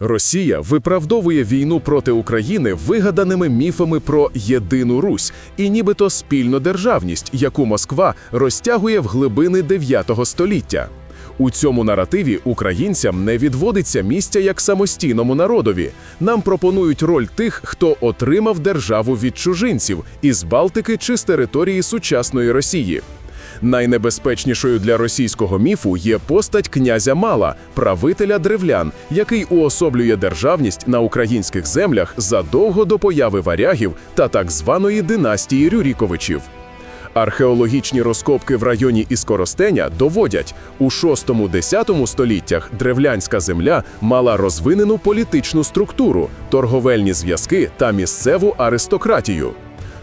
Росія виправдовує війну проти України вигаданими міфами про єдину Русь і нібито спільну державність, яку Москва розтягує в глибини 9 століття. У цьому наративі українцям не відводиться місця як самостійному народові. Нам пропонують роль тих, хто отримав державу від чужинців із Балтики чи з території сучасної Росії. Найнебезпечнішою для російського міфу є постать князя Мала, правителя древлян, який уособлює державність на українських землях задовго до появи варягів та так званої династії Рюріковичів. Археологічні розкопки в районі Іскоростеня доводять, у 6-10 століттях древлянська земля мала розвинену політичну структуру, торговельні зв'язки та місцеву аристократію.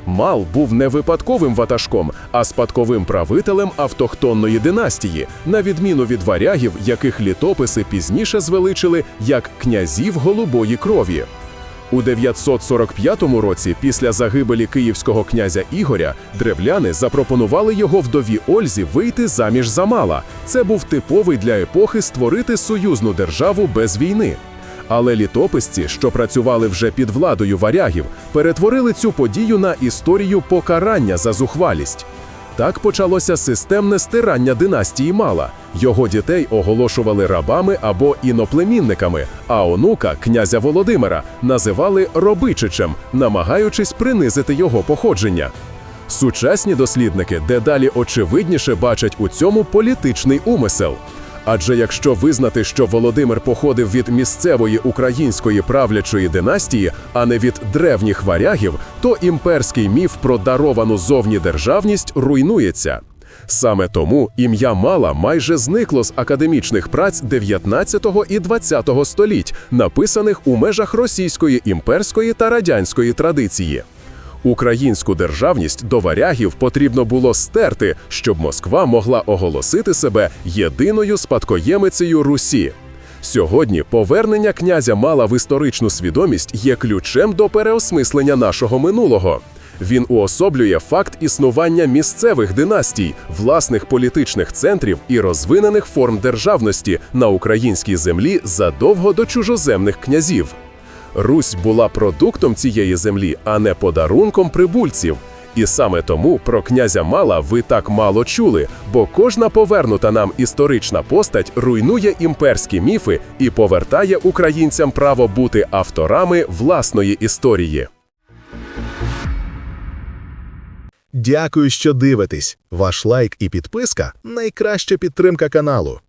Мал був не випадковим ватажком, а спадковим правителем автохтонної династії, на відміну від варягів, яких літописи пізніше звеличили як князів голубої крові. У 945 році, після загибелі київського князя Ігоря, древляни запропонували його вдові Ользі вийти заміж за мала. Це був типовий для епохи створити союзну державу без війни. Але літописці, що працювали вже під владою варягів, перетворили цю подію на історію покарання за зухвалість. Так почалося системне стирання династії Мала. Його дітей оголошували рабами або іноплемінниками, а онука, князя Володимира, називали робичичем, намагаючись принизити його походження. Сучасні дослідники дедалі очевидніше бачать у цьому політичний умисел. Адже якщо визнати, що Володимир походив від місцевої української правлячої династії, а не від древніх варягів, то імперський міф про даровану зовні державність руйнується. Саме тому ім'я Мала майже зникло з академічних праць 19 і 20 століть, написаних у межах російської імперської та радянської традиції. Українську державність до варягів потрібно було стерти, щоб Москва могла оголосити себе єдиною спадкоємицею Русі. Сьогодні повернення князя Мала в історичну свідомість є ключем до переосмислення нашого минулого. Він уособлює факт існування місцевих династій, власних політичних центрів і розвинених форм державності на українській землі задовго до чужоземних князів. Русь була продуктом цієї землі, а не подарунком прибульців. І саме тому про князя Мала ви так мало чули, бо кожна повернута нам історична постать руйнує імперські міфи і повертає українцям право бути авторами власної історії. Дякую, що дивитесь. Ваш лайк і підписка найкраща підтримка каналу.